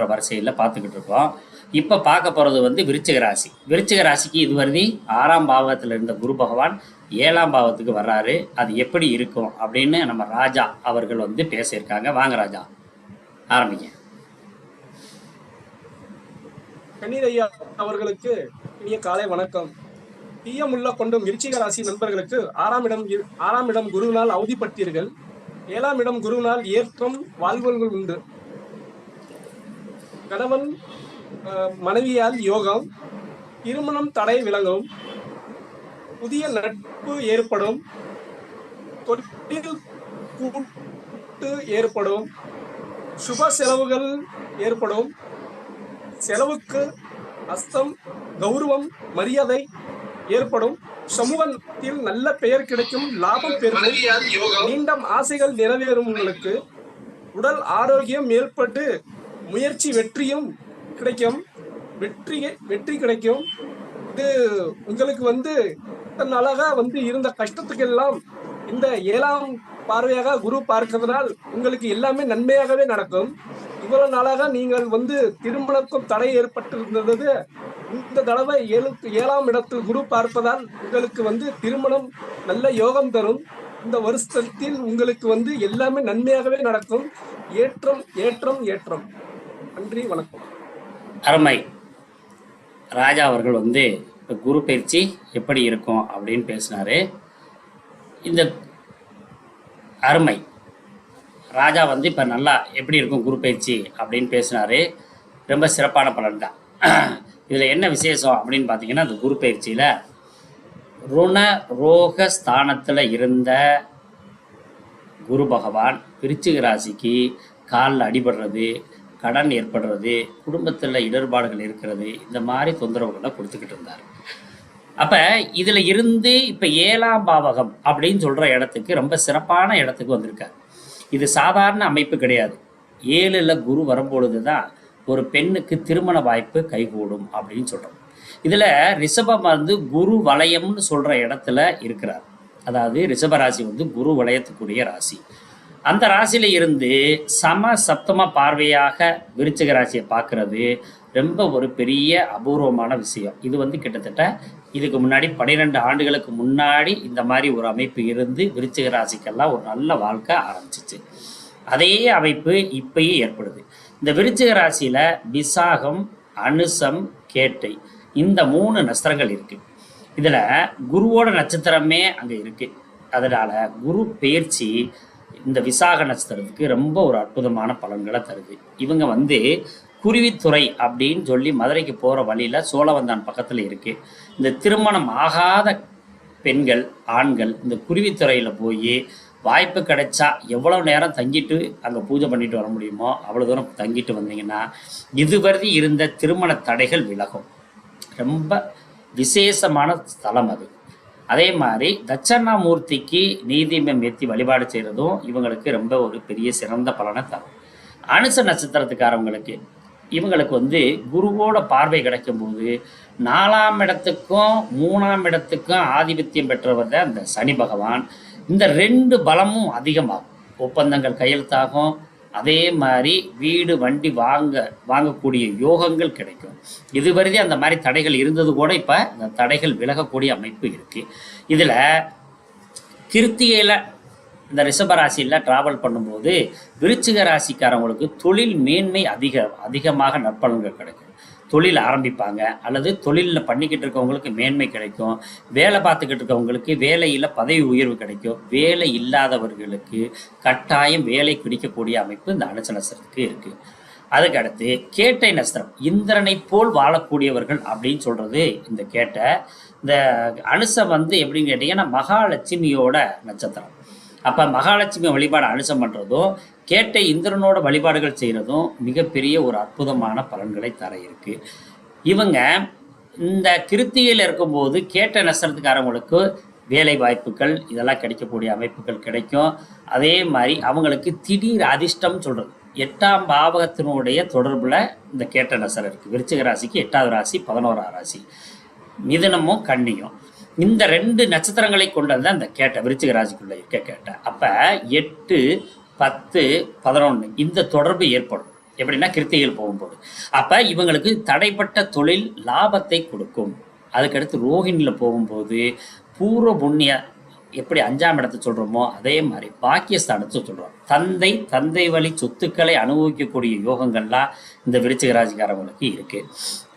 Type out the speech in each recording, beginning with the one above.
அப்படின்ற வரிசையில் பார்த்துக்கிட்டு இருக்கோம். இப்போ பார்க்க போகிறது வந்து விருச்சிக ராசி. விருச்சிக ராசிக்கு இதுவரை ஆறாம் பாவத்தில் இருந்த குரு பகவான் ஏழாம் பாவத்துக்கு வர்றாரு. அது எப்படி இருக்கும் அப்படின்னு நம்ம ராஜா அவர்கள் வந்து பேசியிருக்காங்க. வாங்க ராஜா ஆரம்பிங்க. கண்ணீர் அவர்களுக்கு இனிய காலை வணக்கம். தீயமுள்ள கொண்டும் விருச்சிக ராசி நண்பர்களுக்கு ஆறாம் இடம் ஆறாம் இடம் குருவினால் அவதிப்பட்டீர்கள். ஏழாம் இடம் குருவினால் ஏற்றம் வாழ்வுகள் உண்டு. கணவன் மனைவியால் யோகம் திருமணம் தடை விலகும் புதிய நட்பு ஏற்படும் தொழில் கூட்டு ஏற்படும் சுப செலவுகள் ஏற்படும் செலவுக்கு அஸ்தம் கௌரவம் மரியாதை ஏற்படும் சமூகத்தில் நல்ல பெயர் கிடைக்கும் லாபம் பெருகும் நீண்ட ஆசைகள் நிறைவேறும் உங்களுக்கு உடல் ஆரோக்கியம் ஏற்பட்டு முயற்சி வெற்றியும் கிடைக்கும். வெற்றி வெற்றி கிடைக்கும். இது உங்களுக்கு வந்து இத்தனை நாளாக வந்து இருந்த கஷ்டத்துக்கெல்லாம் இந்த ஏழாம் பார்வையாக குரு பார்க்கிறதுனால் உங்களுக்கு எல்லாமே நன்மையாகவே நடக்கும். இவ்வளவு நாளாக நீங்கள் வந்து திருமணக்கும் தடை ஏற்பட்டிருந்தது. இந்த தடவை ஏழு ஏழாம் இடத்தில் குரு பார்ப்பதால் உங்களுக்கு வந்து திருமணம் நல்ல யோகம் தரும். இந்த வருஷத்தில் உங்களுக்கு வந்து எல்லாமே நன்மையாகவே நடக்கும். ஏற்றம் ஏற்றம் ஏற்றம். நன்றி வணக்கம். அருமை. ராஜா அவர்கள் வந்து இப்போ குரு பயிற்சி எப்படி இருக்கும்? அப்படின்னு பேசினாரு. இந்த அருமை. ராஜா வந்து இப்போ நல்லா எப்படி இருக்கும் குரு பயிற்சி? அப்படின்னு பேசினாரு. ரொம்ப சிறப்பான பலன் தான். இதில் என்ன விசேஷம் அப்படின்னு பார்த்தீங்கன்னா அந்த குரு பயிற்சியில் ருண ரோக ஸ்தானத்தில் இருந்த குரு பகவான் விருச்சிக ராசிக்கு காலில் அடிபடுறது கடன் ஏற்படுறது குடும்பத்தில் இடர்பாடுகள் இருக்கிறது இந்த மாதிரி தொந்தரவுகளை கொடுத்துக்கிட்டு இருந்தார். அப்போ இதில் இருந்து இப்போ ஏழாம் பாவகம் அப்படின்னு சொல்கிற இடத்துக்கு ரொம்ப சிறப்பான இடத்துக்கு வந்திருக்கார். இது சாதாரண அமைப்பு கிடையாது. ஏழில் குரு வரும்பொழுது தான் ஒரு பெண்ணுக்கு திருமண வாய்ப்பு கைகூடும் அப்படின்னு சொல்கிறோம் இதில் ரிஷபம் வந்து குரு வலயம்னு சொல்கிற இடத்துல இருக்கிறார். அதாவது ரிஷபராசி வந்து குரு வலயத்துக்குரிய ராசி. அந்த ராசியில இருந்து சம சப்தம பார்வையாக விருச்சிக ராசியை பார்க்கறது ரொம்ப ஒரு பெரிய அபூர்வமான விஷயம். இது வந்து கிட்டத்தட்ட இதுக்கு முன்னாடி பன்னிரெண்டு ஆண்டுகளுக்கு முன்னாடி இந்த மாதிரி ஒரு அமைப்பு இருந்து விருச்சிக ராசிக்கெல்லாம் ஒரு நல்ல வாழ்க்கை ஆரம்பிச்சிச்சு. அதே அமைப்பு இப்பயும் ஏற்படுது. இந்த விருச்சிக ராசியில விசாகம் அனுசம் கேட்டை இந்த மூணு நஸ்திரங்கள் இருக்கு. இதுல குருவோட நட்சத்திரமே அங்க இருக்கு. அதனால குரு பெயர்ச்சி இந்த விசாக நட்சத்திரத்துக்கு ரொம்ப ஒரு அற்புதமான பலன்களை தருது. இவங்க வந்து குருவித்துறை அப்படின்னு சொல்லி மதுரைக்கு போகிற வழியில் சோழவந்தான் பக்கத்தில் இருக்குது இந்த திருமணம் ஆகாத பெண்கள் ஆண்கள் இந்த குருவித்துறையில் போய் வாய்ப்பு கிடைச்சா எவ்வளோ நேரம் தங்கிட்டு அங்கே பூஜை பண்ணிட்டு வர முடியுமோ அவ்வளோ தூரம் தங்கிட்டு வந்தீங்கன்னா இதுவரை இருந்த திருமண தடைகள் விலகும். ரொம்ப விசேஷமான ஸ்தலம் அது. அதே மாதிரி தட்சணாமூர்த்திக்கு நீதிமம் ஏற்றி வழிபாடு செய்கிறதும் இவங்களுக்கு ரொம்ப ஒரு பெரிய சிறந்த பலனை தரும். அனுச நட்சத்திரத்துக்காரவங்களுக்கு இவங்களுக்கு வந்து குருவோட பார்வை கிடைக்கும்போது நாலாம் இடத்துக்கும் மூணாம் இடத்துக்கும் ஆதிபத்தியம் பெற்றவர் தான் அந்த சனி பகவான். இந்த ரெண்டு பலமும் அதிகமாகும். ஒப்பந்தங்கள் கையெழுத்தாகும். அதே மாதிரி வீடு வண்டி வாங்க வாங்கக்கூடிய யோகங்கள் கிடைக்கும். இதுவரை அந்த மாதிரி தடைகள் இருந்தது கூட இப்போ இந்த தடைகள் விலகக்கூடிய அமைப்பு இருக்குது இதில் கிருத்தியில் இந்த ரிஷபராசியில் ட்ராவல் பண்ணும்போது விருச்சிக ராசிக்காரவங்களுக்கு தொழில் மேன்மை அதிக அதிகமாக நற்பலன்கள் கிடைக்கும். தொழில் ஆரம்பிப்பாங்க. அல்லது தொழிலில் பண்ணிக்கிட்டு இருக்கவங்களுக்கு மேன்மை கிடைக்கும். வேலை பார்த்துக்கிட்டு இருக்கவங்களுக்கு வேலையில் பதவி உயர்வு கிடைக்கும். வேலை இல்லாதவர்களுக்கு கட்டாயம் வேலை பிடிக்கக்கூடிய அமைப்பு இந்த அனுச நட்சத்திரத்துக்கு இருக்குது அதுக்கடுத்து கேட்டை நஷ்டம் இந்திரனை போல் வாழக்கூடியவர்கள் அப்படின்னு சொல்கிறது இந்த கேட்டை. இந்த அனுசம் வந்து எப்படின்னு கேட்டிங்கன்னா மகாலட்சுமியோட நட்சத்திரம். அப்போ மகாலட்சுமி வழிபாடு அனுசம் பண்ணுறதும் கேட்ட இந்திரனோட வழிபாடுகள் செய்கிறதும் மிகப்பெரிய ஒரு அற்புதமான பலன்களை தர இருக்கு. இவங்க இந்த கிருத்தியில் இருக்கும்போது கேட்ட நட்சத்திரத்துக்காரவங்களுக்கு வேலை வாய்ப்புகள் இதெல்லாம் கிடைக்கக்கூடிய அமைப்புகள் கிடைக்கும். அதே மாதிரி அவங்களுக்கு திடீர் அதிர்ஷ்டம் சொல்கிறது எட்டாம் பாவகத்தினுடைய தொடர்பில் இந்த கேட்ட நசர் இருக்குது விருச்சிக ராசிக்கு எட்டாவது ராசி பதினோராம் ராசி. மிதனமும் கண்ணியும் இந்த ரெண்டு நட்சத்திரங்களை கொண்டது தான் இந்த கேட்ட விருச்சிக ராசிக்குள்ள இருக்க கேட்ட. அப்ப எட்டு பத்து பதினொன்று இந்த தொடர்பு ஏற்படும். எப்படின்னா கிருத்திகள் போகும்போது. அப்போ இவங்களுக்கு தடைப்பட்ட தொழில் லாபத்தை கொடுக்கும். அதுக்கடுத்து ரோஹிணியில் போகும்போது பூர்வ புண்ணிய எப்படி அஞ்சாம் இடத்தை சொல்கிறோமோ அதே மாதிரி பாக்கியஸ்தானத்தை சொல்கிறோம் தந்தை தந்தை வழி சொத்துக்களை அனுபவிக்கக்கூடிய யோகங்கள்லாம் இந்த விருச்சிக ராசிக்காரங்களுக்கு இருக்குது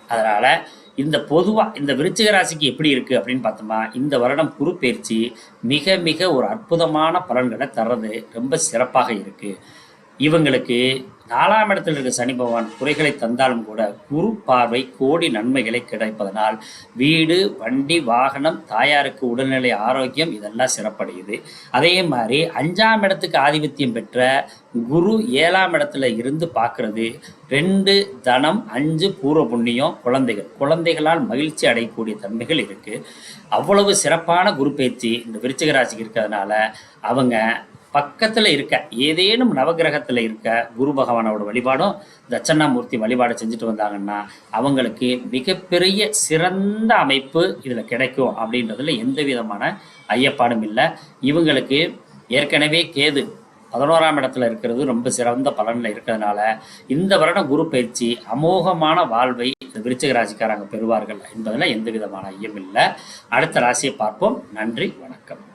அதனால் இந்த பொதுவாக இந்த விருச்சிக ராசிக்கு எப்படி இருக்குது அப்படின்னு பார்த்தோம்னா இந்த வருடம் குரு பயிற்சி மிக மிக ஒரு அற்புதமான பலன்களை தர்றது ரொம்ப சிறப்பாக இருக்குது இவங்களுக்கு நாலாம் இடத்தில் இருக்க சனி பகவான் குறைகளை தந்தாலும் கூட குரு பார்வை கோடி நன்மைகளை கிடைப்பதனால் வீடு வண்டி வாகனம் தாயாருக்கு உடல்நிலை ஆரோக்கியம் இதெல்லாம் சிறப்படையுது. அதே மாதிரி அஞ்சாம் இடத்துக்கு ஆதிபத்தியம் பெற்ற குரு ஏழாம் இடத்துல இருந்து பார்க்கறது ரெண்டு தனம் அஞ்சு பூர்வ புண்ணியம் குழந்தைகள். குழந்தைகளால் மகிழ்ச்சி அடையக்கூடிய தன்மைகள் இருக்குது அவ்வளவு சிறப்பான குரு பேச்சு இந்த விருச்சிக ராசிக்கு இருக்கிறதுனால அவங்க பக்கத்தில் இருக்க ஏதேனும் நவகிரகத்தில் இருக்க குரு பகவானோட வழிபாடும் தட்சணாமூர்த்தி வழிபாடு செஞ்சுட்டு வந்தாங்கன்னா அவங்களுக்கு மிகப்பெரிய சிறந்த அமைப்பு இதில் கிடைக்கும் அப்படின்றதுல எந்த விதமான ஐயப்பாடும் இல்லை. இவங்களுக்கு ஏற்கனவே கேது பதினோராம் இடத்துல இருக்கிறது ரொம்ப சிறந்த பலனில் இருக்கிறதுனால இந்த வருடம் குரு பயிற்சி அமோகமான வாழ்வை இந்த விருச்சிக ராசிக்காரங்க பெறுவார்கள் என்பதில் எந்த விதமான ஐயம் இல்லை. அடுத்த ராசியை பார்ப்போம். நன்றி வணக்கம்.